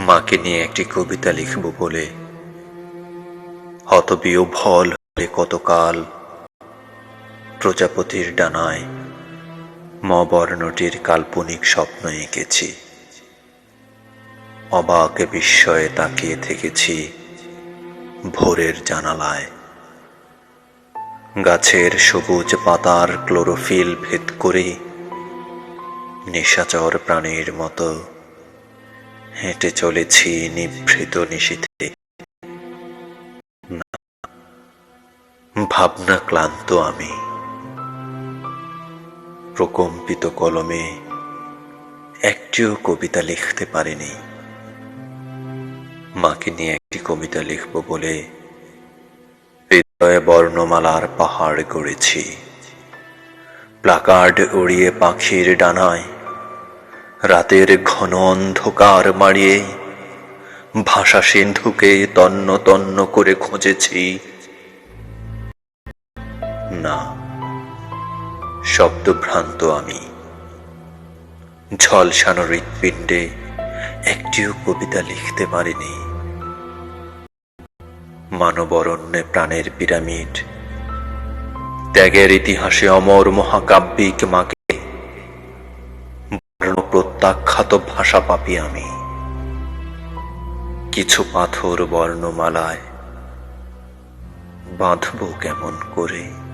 মাকে নিয়ে একটি কবিতা লিখব বলে। হতবিয় ভল হলে কতকাল প্রজাপতির ডানায় ম বর্ণটির কাল্পনিক স্বপ্ন এঁকেছি। অবাক বিস্ময়ে তাকিয়ে থেকেছি ভোরের জানালায়। গাছের সবুজ পাতার ক্লোরোফিল ভেদ করে নিশাচর প্রাণীর মতো হেঁটে চলেছি নিভৃত নিশীথে। ভাবনা ক্লান্ত আমি। প্রকম্পিত কলমে একটিও কবিতা লিখতে পারিনি। মাকে নিয়ে একটি কবিতা লিখব বলে হৃদয়ে বর্ণমালার পাহাড় গড়েছি। প্লাকার্ড উড়িয়ে পাখির ডানায় রাতের ঘন অন্ধকার মারিয়ে ভাষা সিন্ধুকে তন্ন তন্ন করে খুঁজেছি। না, শব্দভ্রান্ত আমি। ঝলসানো হৃৎপিণ্ডে একটিও কবিতা লিখতে পারিনি। মানবরণ্যে প্রাণের পিরামিড, ত্যাগের ইতিহাসে অমর মহাকাব্যিক মাকে প্রত্যাখ্যাত ভাষা পাপি আমি। কিছু পাথর বর্ণমালায় বাঁধব কেমন করে?